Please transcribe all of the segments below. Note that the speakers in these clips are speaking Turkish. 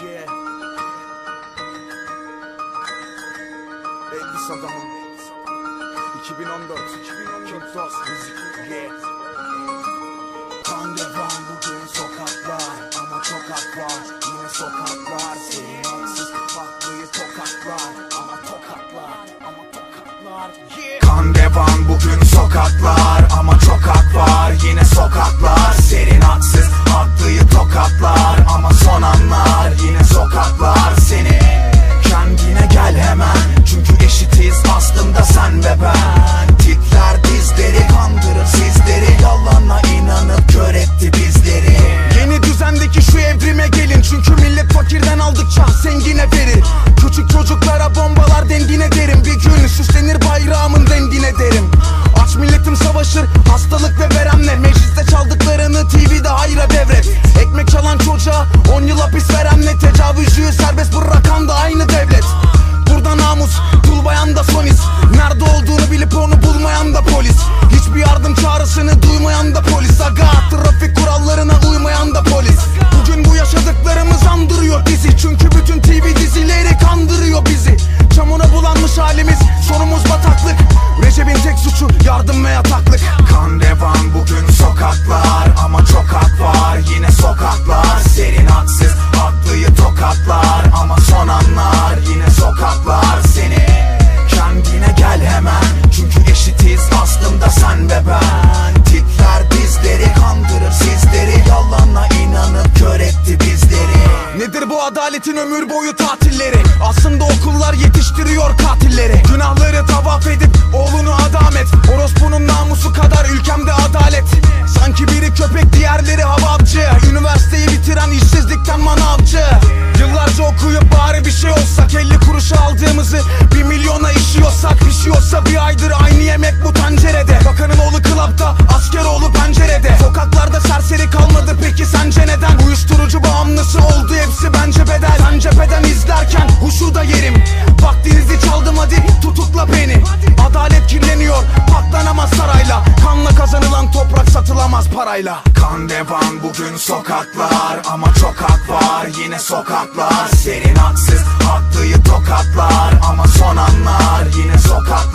Yeah. Elvis adamım 2014 King Floss müzik. Yeah Kan devam bugün sokaklar. Ama çok hak var Yine sokaklar. Senin haksız farklıyı tokatlar. Ama tokatlar. Ama tokatlar. Yeah Kan devam bugün sokaklar. Ama çok var Yine sokaklar. Serin haksız haklıyı tokatlar Ama son anlar Yine sokaklar ömür boyu tatilleri. Aslında okullar yetiştiriyor katilleri. Günahları tavaf edip oğlunu adam et Orospunun namusu kadar ülkemde adalet. Sanki biri köpek diğerleri havapçı. Üniversiteyi bitiren işsizlikten manavcı. Yıllarca okuyup bari bir şey olsak 50 kuruşa aldığımızı bir milyona işiyorsak Pişiyorsa bir aydır aynı yemek bu tencerede. Bakanın oğlu klapta asker oğlu pencerede. Sokaklarda serseri kalmadı peki sence Sen cepheden izlerken huşu da yerim. Vaktinizi çaldım hadi tutukla beni. Adalet kirleniyor patlanamaz sarayla. Kanla kazanılan toprak satılamaz parayla. Kan devam bugün sokaklar. Ama çok hak var yine sokaklar. Serin haksız haklıyı tokatlar. Ama son anlar yine sokaklar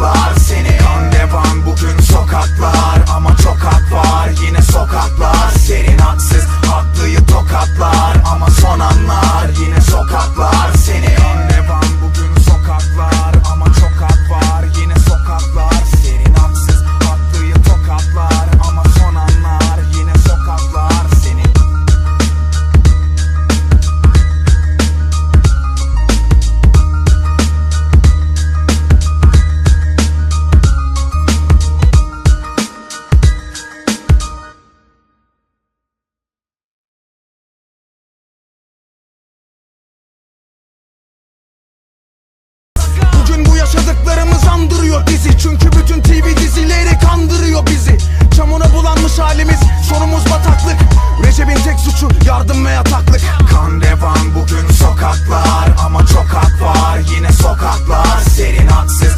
yaşadıklarımız andırıyor bizi. Çünkü bütün TV dizileri kandırıyor bizi. Çamura bulanmış halimiz sonumuz bataklık. Recep'in tek suçu yardım ve yataklık. Kan devam bugün sokaklar Ama çok hak var. Yine sokaklar Serin haksız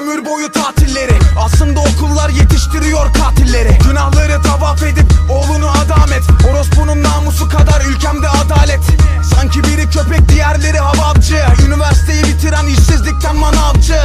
ömür boyu tatilleri. Aslında okullar yetiştiriyor katilleri. Günahları tavaf edip oğlunu adam et Orospunun namusu kadar ülkemde adalet. Sanki biri köpek diğerleri havapçı Üniversiteyi bitiren işsizlikten manavcı.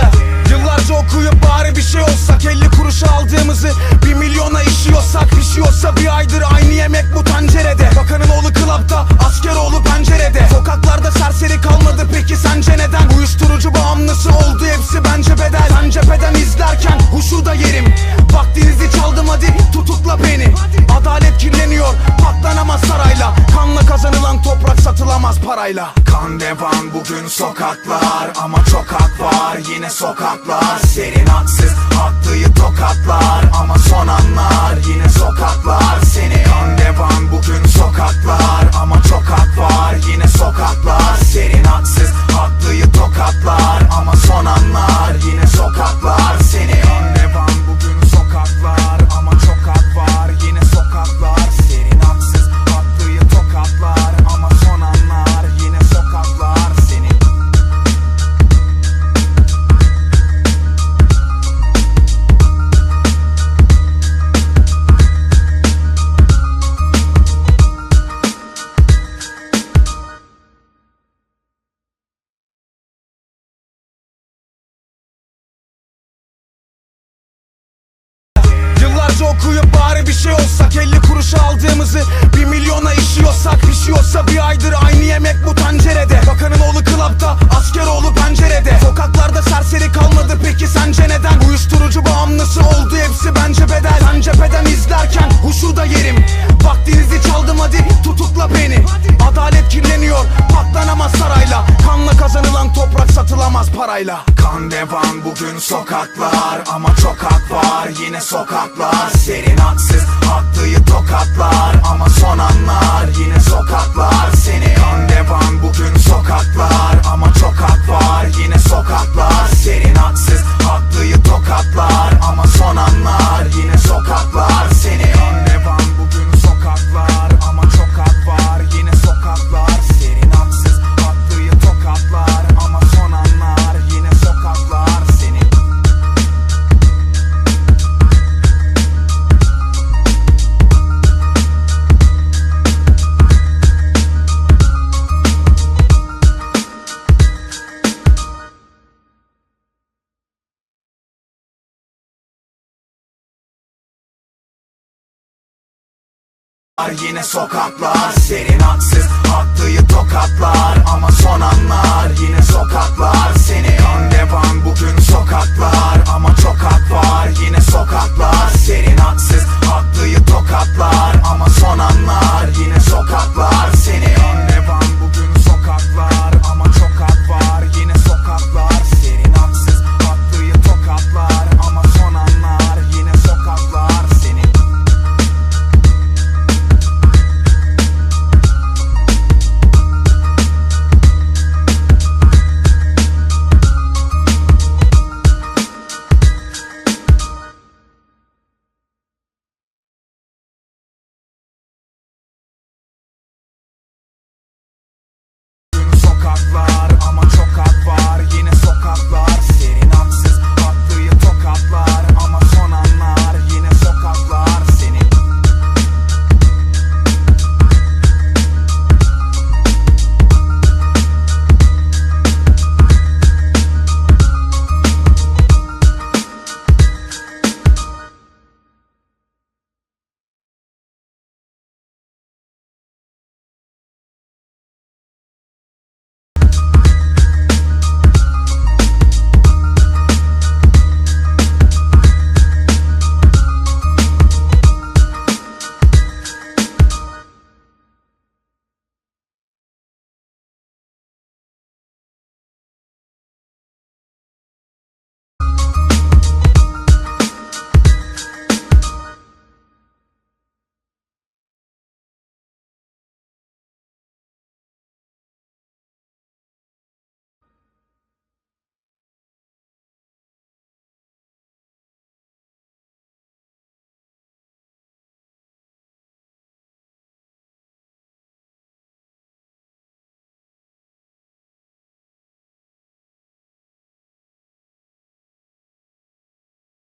Yıllarca okuyup bari bir şey olsak 50 kuruşa aldığımızı bir milyona işiyorsak Pişiyorsa bir aydır aynı yemek bu tencerede. Bakanın oğlu klapta asker oğlu pencerede. Sokaklarda serseri kalmadı peki sence neden? Uyuşturucu bağımlısı oldu hepsi bence bedel Sen cepheden izlerken huşu da yerim. Vaktinizi çaldım hadi tutukla beni. Adalet kirleniyor patlanamaz sarayla. Kanla kazanılan toprak satılamaz parayla. Kan devam bugün sokaklar Ama çok hak var. Yine sokaklar Serin haksız Okuyup bari bir şey olsak 50 kuruş aldığımızı bir milyona işiyorsak Pişiyorsa bir aydır aynı yemek bu tencerede. Bakanın oğlu klap parayla. Kan devan bugün sokaklar Ama çok hak var. Yine sokaklar Serin haksız haklıyı tokatlar. Ama son anlar yine sokaklar. Seni kan devan bugün sokaklar Ama çok hak var. Yine sokaklar Serin haksız Yine sokaklar serin haksız haklıyı tokatlar. Ama son anlar yine sokaklar. Seni kan devan bugün sokaklar. Ama çok hak var yine sokaklar. Serin haksız haklıyı tokatlar